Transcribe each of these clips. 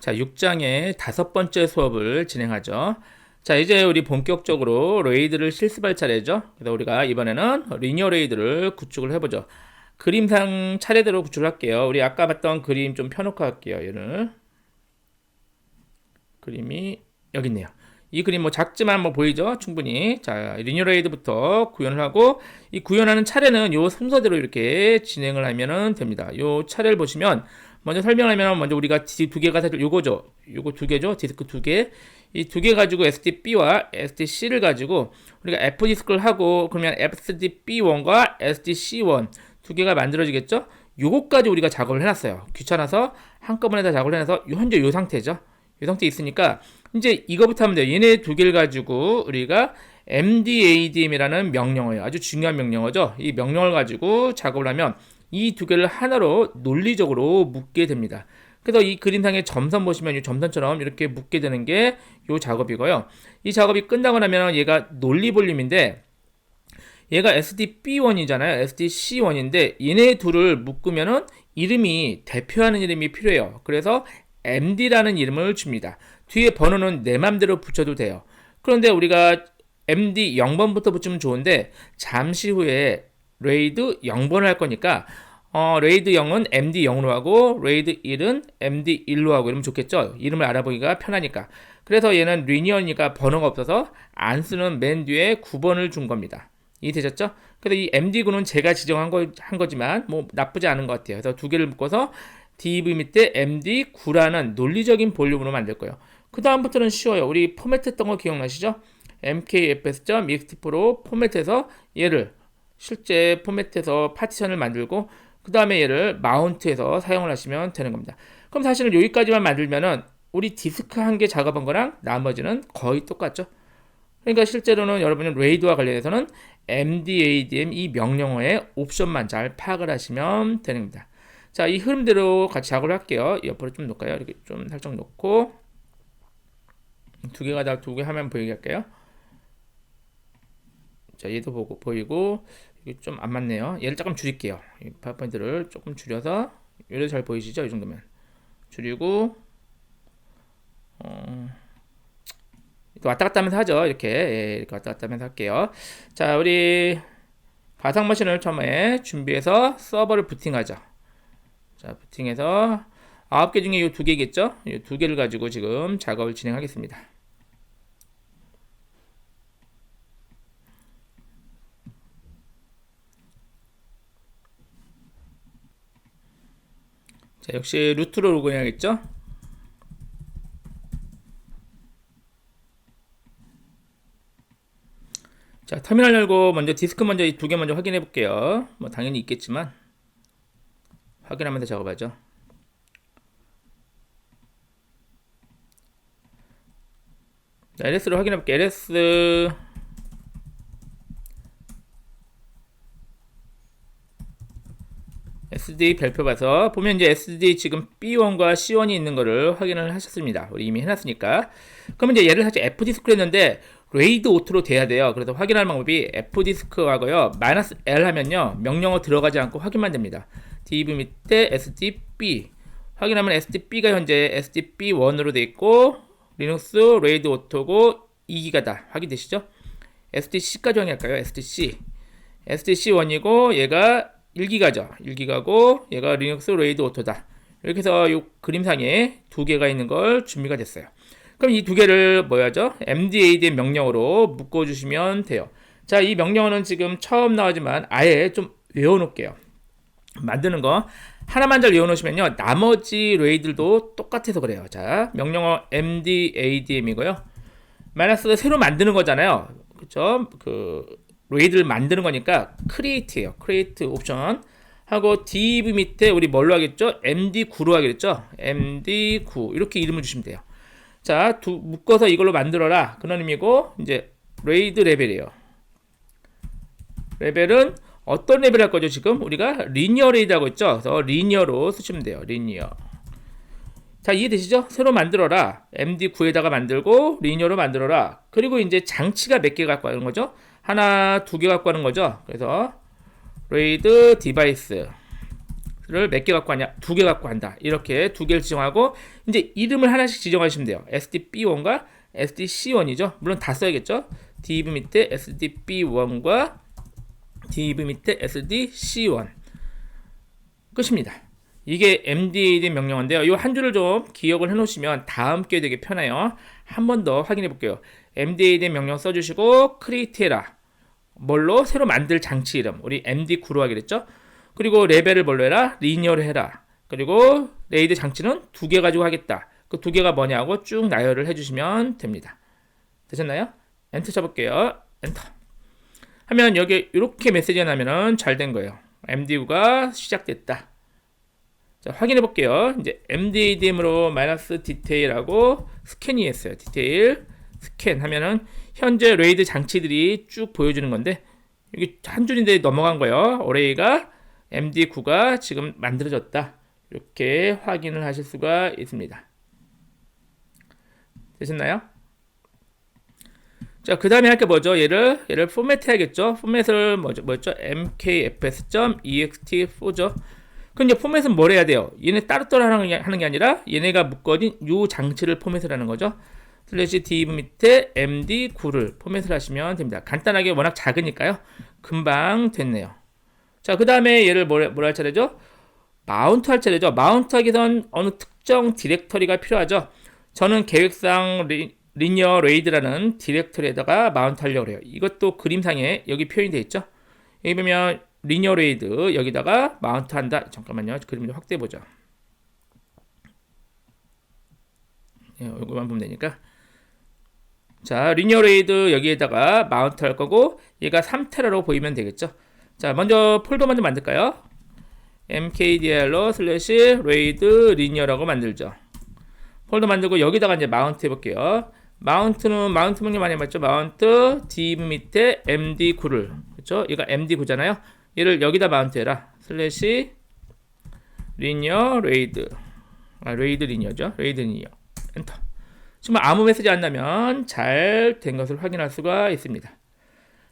자, 6장의 다섯 번째 수업을 진행하죠. 자, 이제 우리 본격적으로 레이드를 실습할 차례죠. 그래서 우리가 이번에는 리니어 레이드를 구축을 해보죠. 그림상 차례대로 구축을 할게요. 우리 아까 봤던 그림 좀 펴놓고 할게요. 얘를. 그림이 여기 있네요. 이 그림 뭐 작지만 뭐 보이죠? 충분히. 자, 리니어 레이드부터 구현을 하고 이 구현하는 차례는 요 순서대로 이렇게 진행을 하면은 됩니다. 요 차례를 보시면 먼저 설명하면 먼저 우리가 두 개가 사실 요거죠. 요거 두 개죠. 디스크 두 개. 이 두 개 가지고 SDB와 SDC를 가지고 우리가 F 디스크를 하고 그러면 SDB1과 SDC1 두 개가 만들어지겠죠? 요거까지 우리가 작업을 해놨어요. 귀찮아서 한꺼번에 다 작업을 해놔서 현재 요 상태죠. 이 상태 있으니까 이제 이거부터 하면 돼요. 얘네 두 개를 가지고 우리가 MDADM이라는 명령어예요. 아주 중요한 명령어죠. 이 명령을 가지고 작업을 하면 이 두 개를 하나로 논리적으로 묶게 됩니다. 그래서 이 그림상의 점선 보시면 이 점선처럼 이렇게 묶게 되는 게 이 작업이고요. 이 작업이 끝나고 나면 얘가 논리 볼륨인데 얘가 SDB1이잖아요. SDC1인데 얘네 둘을 묶으면은 이름이 대표하는 이름이 필요해요. 그래서 MD라는 이름을 줍니다. 뒤에 번호는 내 맘대로 붙여도 돼요. 그런데 우리가 MD 0번부터 붙이면 좋은데 잠시 후에 레이드 0번을 할 거니까 어, 레이드 0은 MD 0으로 하고 레이드 1은 MD 1로 하고 이러면 좋겠죠. 이름을 알아보기가 편하니까. 그래서 얘는 리니어니까 번호가 없어서 안 쓰는 맨 뒤에 9번을 준 겁니다. 이해되셨죠? 그래서 이 MD9는 제가 지정한 거, 한 거지만 뭐 나쁘지 않은 것 같아요. 그래서 두 개를 묶어서 DV 밑에 MD9라는 논리적인 볼륨으로 만들 거예요. 그 다음부터는 쉬워요. 우리 포맷 했던 거 기억나시죠? mkfs.extp로 포맷해서 얘를 실제 포맷해서 파티션을 만들고 그 다음에 얘를 마운트해서 사용을 하시면 되는 겁니다. 그럼 사실은 여기까지만 만들면은 우리 디스크 한 개 작업한 거랑 나머지는 거의 똑같죠. 그러니까 실제로는 여러분은 레이드와 관련해서는 MDADM 이 명령어의 옵션만 잘 파악을 하시면 겁니다. 자, 이 흐름대로 같이 작업을 할게요. 옆으로 좀 놓을까요? 이렇게 좀 살짝 놓고 두 개가 다 두 개 하면 보이게 할게요. 자, 얘도 보고 보이고 이게 좀 안 맞네요. 얘를 조금 줄일게요. 이 파워포인트를 조금 줄여서 얘를 잘 보이시죠? 이 정도면 줄이고 어, 왔다 갔다 하면서 하죠. 이렇게 예, 이렇게 왔다 갔다 하면서 할게요. 자, 우리 가상 머신을 처음에 준비해서 서버를 부팅하죠. 자, 부팅해서 아홉 개 중에 이 두 개겠죠? 이 두 개를 가지고 지금 작업을 진행하겠습니다. 자, 역시 루트로 로그인해야겠죠? 자, 터미널 열고 먼저 디스크 먼저 이 두 개 먼저 확인해 볼게요. 뭐 당연히 있겠지만 확인하면서 작업하죠. 자, LS로 확인해 볼게요. LS SD 별표 봐서 보면 이제 SD 지금 B1과 C1이 있는 거를 확인을 하셨습니다. 우리 이미 해놨으니까. 그러면 이제 얘를 사실 F 디스크로 했는데 레이드 오토로 돼야 돼요. 그래서 확인할 방법이 F 디스크하고요. 마이너스 L 하면요. 명령어 들어가지 않고 확인만 됩니다. Div 밑에 SDB 확인하면 SDB가 현재 SDB1으로 돼 있고 리눅스 레이드 오토고 2기가다. 확인되시죠? SDC까지 확인할까요? SDC. SDC1이고 얘가 1기가죠. 1기가고 얘가 리눅스 레이드 오토다. 이렇게 해서 이 그림상에 두 개가 있는 걸 준비가 됐어요. 그럼 이 두 개를 뭐야죠? MDAD 명령어로 묶어 주시면 돼요. 자, 이 명령어는 지금 처음 나오지만 아예 좀 외워 놓을게요. 만드는 거 하나만 잘 외워놓으시면요. 나머지 레이들도 똑같아서 그래요. 자, 명령어 MDADM이고요. 마이너스 새로 만드는 거잖아요. 그쵸? 그 레이드를 만드는 거니까 create예요. create 옵션 하고 div 밑에 우리 뭘로 하겠죠? md9로 하겠죠? md9 이렇게 이름을 주시면 돼요. 자, 두, 묶어서 이걸로 만들어라. 그런 의미고 이제 레이드 레벨이에요. 레벨은 어떤 레벨 할 거죠? 지금 우리가 리니어 레이드 하고 있죠. 그래서 리니어로 쓰시면 돼요. 리니어. 자, 이해되시죠? 새로 만들어라. MD9에다가 만들고 리니어로 만들어라. 그리고 이제 장치가 몇 개 갖고 가는 거죠? 하나, 두 개 갖고 가는 거죠. 그래서 레이드 디바이스 를 몇 개 갖고 하냐? 두 개 갖고 한다. 이렇게 두 개를 지정하고 이제 이름을 하나씩 지정하시면 돼요. SDB1과 SDC1이죠. 물론 다 써야겠죠. div 밑에 SDB1과 div 밑에 SDC1 끝입니다. 이게 MDAD 명령어인데요. 이 한 줄을 좀 기억을 해놓으시면 다음 기회에 되게 편해요. 한 번 더 확인해 볼게요. MDAD 명령 써주시고 크리에이트해라. 뭘로 새로 만들 장치 이름 우리 MD9로 하기로 했죠. 그리고 레벨을 뭘로 해라? 리니어로 해라. 그리고 레이드 장치는 두 개 가지고 하겠다. 그 두 개가 뭐냐고 쭉 나열을 해주시면 됩니다. 되셨나요? 엔터 쳐볼게요. 엔터. 하면 여기 이렇게 메시지가 나면은 잘 된 거예요. MD9가 시작됐다. 자, 확인해 볼게요. 이제 MDADM으로 마이너스 디테일하고 스캔이 했어요. 디테일 스캔 하면은 현재 레이드 장치들이 쭉 보여주는 건데 여기 한 줄인데 넘어간 거예요. 어레이가 MD9가 지금 만들어졌다. 이렇게 확인을 하실 수가 있습니다. 되셨나요? 자, 그 다음에 할 게 뭐죠? 얘를, 얘를 포맷 해야겠죠? 포맷을 뭐죠? 뭐였죠? mkfs.ext4죠. 그럼 이제 포맷은 뭘 해야 돼요? 얘네 따로따로 하는 게, 아니라 얘네가 묶어진 요 장치를 포맷을 하는 거죠. 슬래시 div 밑에 md9를 포맷을 하시면 됩니다. 간단하게 워낙 작으니까요. 금방 됐네요. 자, 그 다음에 얘를 뭘, 뭘 할 차례죠? 마운트 할 차례죠. 마운트 하기 전 어느 특정 디렉터리가 필요하죠. 저는 계획상 리, 리니어 레이드라는 디렉터리에다가 마운트 하려고 해요. 이것도 그림상에 여기 표현이 되어 있죠. 여기 보면 리니어 레이드 여기다가 마운트 한다. 잠깐만요. 그림 좀 확대해 보죠. 예, 이거만 보면 되니까. 자, 리니어 레이드 여기에다가 마운트 할 거고 얘가 3테라로 보이면 되겠죠. 자, 먼저 폴더 먼저 만들까요? mkdir로 슬래시 레이드 리니어라고 만들죠. 폴더 만들고 여기다가 이제 마운트 해볼게요. 마운트는 마운트 명령 많이 맞죠? 마운트 div 밑에 md9를 그렇죠? 얘가 md9잖아요. 얘를 여기다 마운트 해라. 슬래시 리니어 레이드 아 레이드 리니어죠. 레이드 리니어 엔터. 지금 아무 메시지 안 나면 잘 된 것을 확인할 수가 있습니다.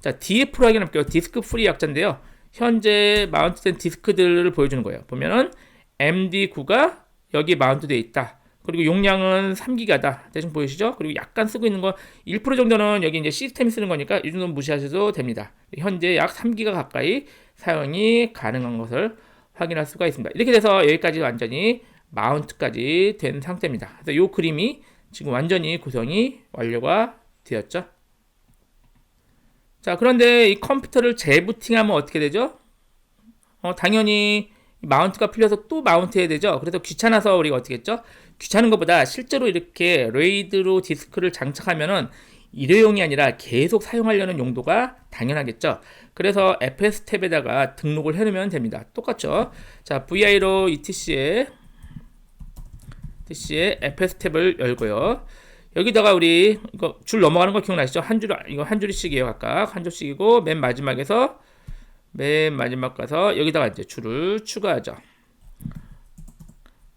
자, DF로 확인할게요. 디스크 프리 약자인데요. 현재 마운트된 디스크들을 보여주는 거예요. 보면은 MD9가 여기 마운트되어 있다. 그리고 용량은 3기가다. 대충 보이시죠? 그리고 약간 쓰고 있는 거 1% 정도는 여기 이제 시스템이 쓰는 거니까 이 정도는 무시하셔도 됩니다. 현재 약 3기가 가까이 사용이 가능한 것을 확인할 수가 있습니다. 이렇게 돼서 여기까지 완전히 마운트까지 된 상태입니다. 그래서 이 그림이 지금 완전히 구성이 완료가 되었죠. 자, 그런데 이 컴퓨터를 재부팅하면 어떻게 되죠? 어, 당연히 마운트가 풀려서 또 마운트 해야 되죠. 그래서 귀찮아서 우리가 어떻게 했죠? 귀찮은 것보다 실제로 이렇게 레이드로 디스크를 장착하면은 일회용이 아니라 계속 사용하려는 용도가 당연하겠죠. 그래서 FS 탭에다가 등록을 해놓으면 됩니다. 똑같죠. 자, VI로 ETC에 ETC에 FS 탭을 열고요. 여기다가 우리 이거 줄 넘어가는 거 기억나시죠? 한 줄, 이거 한 줄씩이에요, 각각. 한 줄씩이고, 맨 마지막에서, 맨 마지막 가서 여기다가 이제 줄을 추가하죠.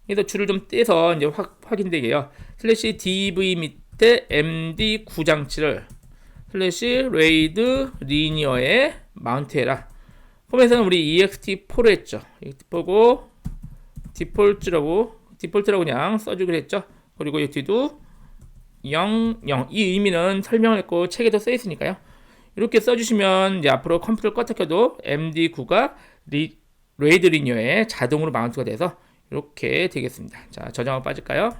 그래서 줄을 좀 떼서 이제 확, 확인되게요. 슬래시 dv 밑에 md 구장치를 슬래시 레이드 리니어에 마운트해라. 폼에서는 우리 ext4로 했죠. ext4고, 디폴트라고, 디폴트라고 그냥 써주기로 했죠. 그리고 이 뒤도 0, 0. 이 의미는 설명을 했고 책에도 써 있으니까요. 이렇게 써주시면 이제 앞으로 컴퓨터를 껐다 MD9가 리, 레이드 리니어에 자동으로 마운트가 돼서 이렇게 되겠습니다. 자, 저장하고 빠질까요?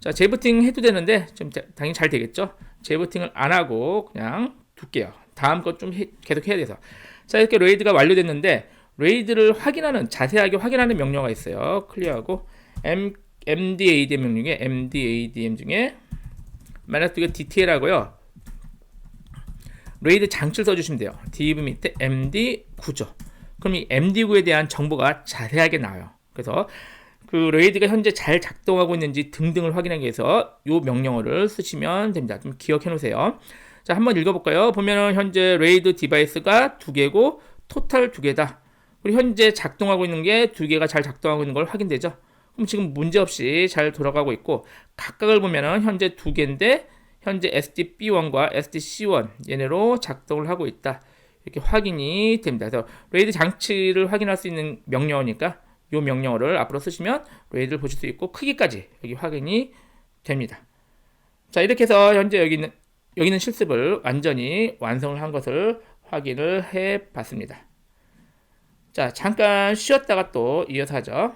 자, 재부팅 해도 되는데 좀 당연히 잘 되겠죠? 재부팅을 안 하고 그냥 둘게요. 다음 것 좀 계속 해야 돼서. 자, 이렇게 레이드가 완료됐는데 레이드를 확인하는 자세하게 확인하는 명령어가 있어요. 클리어하고 M, MDADM 명령에 MDADM 중에 마이너스 이거 디테일하고요. 레이드 장치를 써주시면 돼요. div 밑에 md9죠. 그럼 이 md9에 대한 정보가 자세하게 나와요. 그래서 그 레이드가 현재 잘 작동하고 있는지 등등을 확인하기 위해서 이 명령어를 쓰시면 됩니다. 좀 기억해 놓으세요. 자, 한번 읽어볼까요? 보면은 현재 레이드 디바이스가 두 개고 토탈 두 개다. 그리고 현재 작동하고 있는 게 두 개가 잘 작동하고 있는 걸 확인되죠. 그럼 지금 문제없이 잘 돌아가고 있고 각각을 보면은 현재 두 개인데 현재 SDB1과 SDC1 얘네로 작동을 하고 있다. 이렇게 확인이 됩니다. 그래서 레이드 장치를 확인할 수 있는 명령어니까 요 명령어를 앞으로 쓰시면 레이드를 보실 수 있고 크기까지 여기 확인이 됩니다. 자 이렇게 해서 현재 여기 있는 여기 있는 실습을 완전히 완성을 한 것을 확인을 해 봤습니다. 자 잠깐 쉬었다가 또 이어서 하죠.